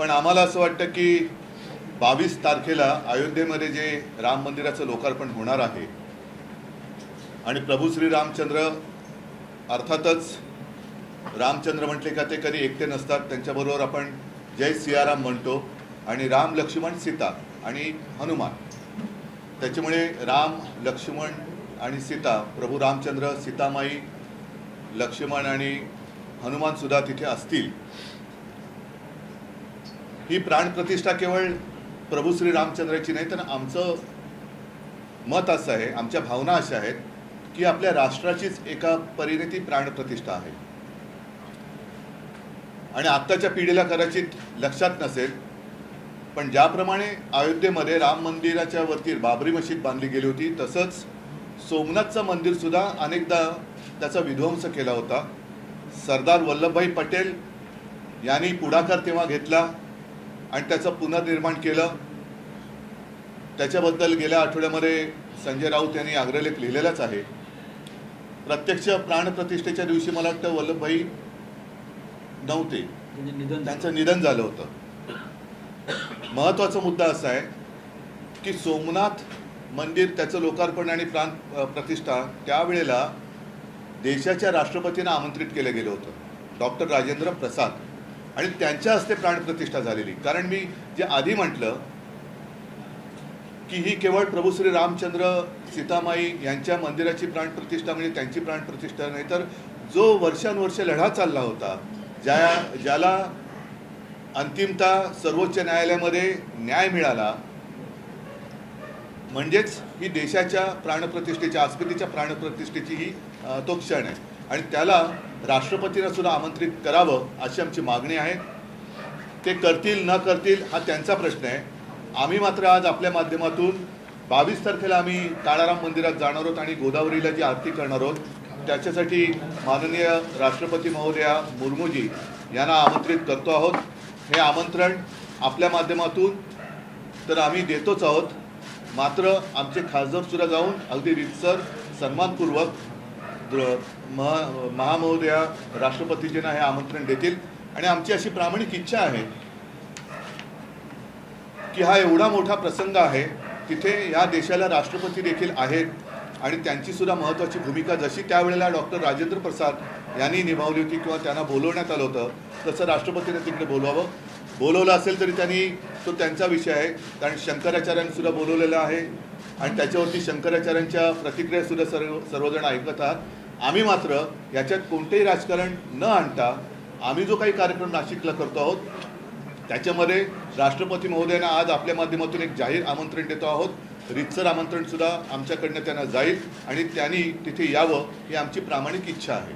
पण आम्हाला असं वाटतं की बावीस तारखेला अयोध्येमध्ये जे राम मंदिराचं लोकार्पण होणार आहे आणि प्रभू श्री रामचंद्र अर्थातच रामचंद्र म्हटले का ते कधी एकटे नसतात त्यांच्याबरोबर आपण जय सियाराम म्हणतो आणि राम लक्ष्मण सीता आणि हनुमान. त्याच्यामुळे राम लक्ष्मण आणि सीता प्रभू रामचंद्र सीतामाई लक्ष्मण आणि हनुमानसुद्धा तिथे असतील. ही प्राणप्रतिष्ठा केवळ प्रभू श्री रामचंद्राची नाही तर आमचं मत असं आहे आमच्या भावना अशा आहेत की आपल्या राष्ट्राचीच एका परीने ती प्राणप्रतिष्ठा आहे. आणि आत्ताच्या पिढीला कदाचित लक्षात नसेल पण ज्याप्रमाणे अयोध्येमध्ये राम मंदिराच्या वरती बाबरी मशीद बांधली गेली होती तसंच सोमनाथचं मंदिर सुद्धा अनेकदा त्याचा विध्वंस केला होता. सरदार वल्लभभाई पटेल यांनी पुढाकार तेव्हा घेतला. आणि त्याचं पुनर्निर्माण केलं. त्याच्याबद्दल गेल्या आठवड्यामध्ये संजय राऊत यांनी अग्रलेख लिहिलेलाच आहे. प्रत्यक्ष प्राणप्रतिष्ठेच्या दिवशी मला वाटतं वल्लभभाई नव्हते. म्हणजे निधन त्यांचं निधन झालं होतं. महत्त्वाचा मुद्दा असा आहे की सोमनाथ मंदिर त्याचं लोकार्पण आणि प्राण प्रतिष्ठा त्यावेळेला देशाच्या राष्ट्रपतींना आमंत्रित केलं गेलं होतं. डॉक्टर राजेंद्र प्रसाद. आणि त्यांच्या हस्ते प्राणप्रतिष्ठा झालेली. कारण मी जे आधी म्हटलं की ही केवळ प्रभू श्री रामचंद्र सीतामाई यांच्या मंदिराची प्राणप्रतिष्ठा म्हणजे त्यांची प्राणप्रतिष्ठा नाही तर जो वर्षानुवर्ष लढा चालला होता ज्या ज्याला अंतिमता सर्वोच्च न्यायालयामध्ये न्याय मिळाला म्हणजेच ही देशाच्या प्राणप्रतिष्ठेच्या आस्मितेच्या प्राणप्रतिष्ठेची ही तो क्षण आहे. आणि त्याला राष्ट्रपतींना सुद्धा आमंत्रित करावं अशी आमची मागणी आहे. ते करतील न करतील हा त्यांचा प्रश्न आहे. आम्ही मात्र आज आपल्या माध्यमातून बावीस तारखेला आम्ही काळाराम मंदिरात जाणार आहोत आणि गोदावरीला जी आरती करणार आहोत त्याच्यासाठी माननीय राष्ट्रपती महोदया मुर्मूजी यांना आमंत्रित करतो आहोत. हे आमंत्रण आपल्या माध्यमातून तर आम्ही देतोच आहोत. मात्र आमचे खासदार सुद्धा जाऊन अगदी रितसर सन्मानपूर्वक महामहोदया राष्ट्रपतीजींना हे आमंत्रण देतील. आणि आमची अशी प्रामाणिक इच्छा आहे की हा एवढा मोठा प्रसंग आहे तिथे या देशाला राष्ट्रपती देखील आहेत आणि त्यांची सुद्धा महत्त्वाची भूमिका जशी त्यावेळेला डॉक्टर राजेंद्र प्रसाद यांनी निभावली होती किंवा त्यांना बोलवण्यात आलं होतं तसं राष्ट्रपतीने तिकडे बोलवावं. बोलवलं असेल तरी त्यांनी तो त्यांचा विषय आहे. कारण शंकराचार्यांनी सुद्धा बोलवलेला आहे. आणि त्याच्यावरती शंकराचार्यांच्या प्रतिक्रिया सुद्धा सर्व सर्वजण ऐकत आहात. आम्ही मात्र याच्यात कोणतेही राजकारण न आणता आम्ही जो काही कार्यक्रम नाशिकला करतो आहोत त्याच्यामध्ये राष्ट्रपती महोदयांना आज आपल्या माध्यमातून एक जाहीर आमंत्रण देतो आहोत. रितसर आमंत्रण सुद्धा आमच्याकडनं त्यांना जाईल आणि त्यांनी तिथे यावं ही आमची प्रामाणिक इच्छा आहे.